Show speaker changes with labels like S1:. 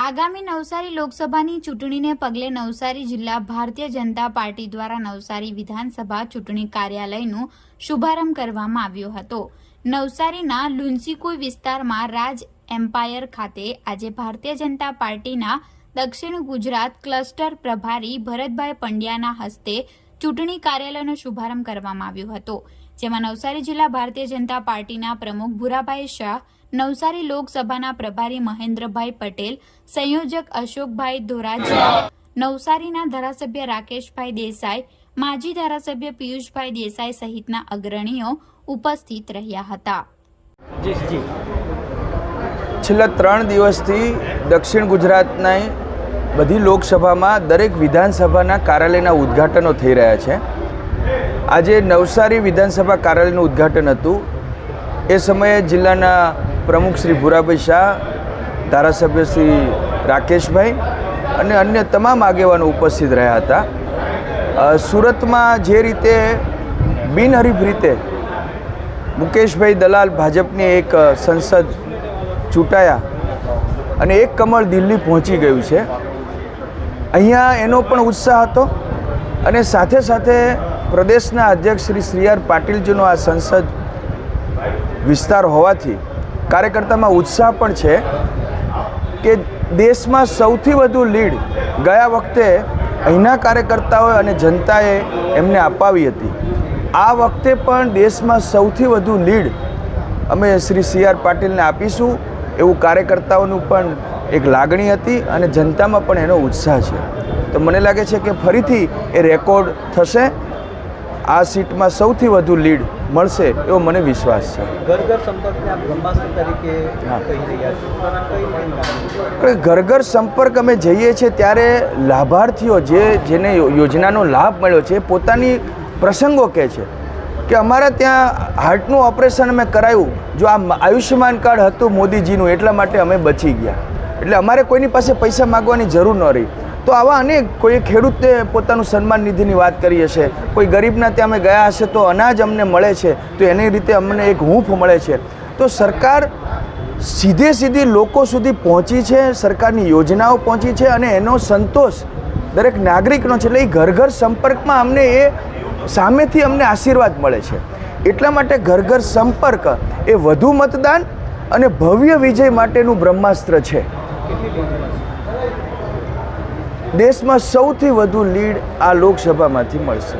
S1: આગામી નવસારી લોકસભાની ચૂંટણીને પગલે નવસારી જિલ્લા ભારતીય જનતા પાર્ટી દ્વારા નવસારી વિધાનસભા ચૂંટણી કાર્યાલયનું શુભારંભ કરવામાં આવ્યો હતો. નવસારીના લુન્સીકુઈ વિસ્તારમાં રાજ એમ્પાયર ખાતે આજે ભારતીય જનતા પાર્ટીના દક્ષિણ ગુજરાત ક્લસ્ટર પ્રભારી ભરતભાઈ પંડ્યાના હસ્તે ચૂંટણી કાર્યાલયનો શુભારંભ કરવામાં આવ્યો હતો, જેમાં નવસારી જિલ્લા ભારતીય જનતા પાર્ટીના પ્રમુખ ભૂરાભાઈ શાહ નવસારી લોકસભાના પ્રભારી મહેન્દ્રભાઈ પટેલ સંયોજક અશોકભાઈ ધોરાજીયા નવસારીના ધારાસભ્ય રાકેશભાઈ દેસાઈ માજી ધારાસભ્ય પિયુષભાઈ દેસાઈ સહિતના અગ્રણીઓ ઉપસ્થિત રહ્યા હતા.
S2: છેલ્લા ત્રણ દિવસથી દક્ષિણ ગુજરાતના બધી લોકસભામાં દરેક વિધાનસભાના કાર્યાલયના ઉદ્ઘાટનો થઈ રહ્યા છે. આજે નવસારી વિધાનસભા કાર્યાલયનું ઉદ્ઘાટન હતું. એ સમયે જિલ્લાના પ્રમુખ શ્રી ભુરાભાઈ શાહ, ધારાસભ્ય શ્રી રાકેશભાઈ અને અન્ય તમામ આગેવાનો ઉપસ્થિત રહ્યા હતા. સુરતમાં જે રીતે બિનહરીફ રીતે મુકેશભાઈ દલાલ ભાજપની એક સંસદ ચૂંટાયા અને એક કમળ દિલ્હી પહોંચી ગયું છે. અહીંયા એનો પણ ઉત્સાહ હતો અને સાથે સાથે પ્રદેશના અધ્યક્ષ શ્રી શ્રી આર પાટીલજીનો આ સંસદ વિસ્તાર હોવાથી કાર્યકર્તામાં ઉત્સાહ પણ છે કે દેશમાં સૌથી વધુ લીડ ગયા વખતે અહીંના કાર્યકર્તાઓએ અને જનતાએ એમને અપાવી હતી. આ વખતે પણ દેશમાં સૌથી વધુ લીડ અમે શ્રી સી આર પાટીલને આપીશું એવું કાર્યકર્તાઓનું પણ એક લાગણી હતી અને જનતામાં પણ એનો ઉત્સાહ છે. તો મને લાગે છે કે ફરીથી એ રેકોર્ડ થશે. આ સીટમાં સૌથી વધુ લીડ મળશે એવો મને વિશ્વાસ છે.
S3: ઘર ઘર સંપર્કને આપ બ્રહ્માસ્ત્ર તરીકે
S2: હા.
S3: કહી રહ્યા છો. કઈ રીતે કામ?
S2: આપણે ઘર ઘર સંપર્ક અમે જઈએ છીએ ત્યારે લાભાર્થીઓ જે જેને યોજનાનો લાભ મળ્યો છે એ પોતાની પ્રસંગો કહે છે કે અમારા ત્યાં હાર્ટનું ઓપરેશન અમે કરાયું. જો આ આયુષ્યમાન કાર્ડ હતું મોદીજીનું એટલા માટે અમે બચી ગયા. એટલે અમારે કોઈની પાસે પૈસા માગવાની જરૂર ન રહી. તો આવા અનેક કોઈ ખેડૂતે પોતાનું સન્માન નિધિની વાત કરી હશે. કોઈ ગરીબના ત્યાં અમે ગયા હશે તો અનાજ અમને મળે છે, તો એની રીતે અમને એક હૂંફ મળે છે. તો સરકાર સીધે સીધી લોકો સુધી પહોંચી છે, સરકારની યોજનાઓ પહોંચી છે અને એનો સંતોષ દરેક નાગરિકનો છે. એટલે એ ઘર ઘર સંપર્કમાં અમને એ સામેથી અમને આશીર્વાદ મળે છે. એટલા માટે ઘર ઘર સંપર્ક એ વધુ મતદાન અને ભવ્ય વિજય માટેનું બ્રહ્માસ્ત્ર છે. દેશમાં સૌથી વધુ લીડ આ લોકસભામાંથી મળશે.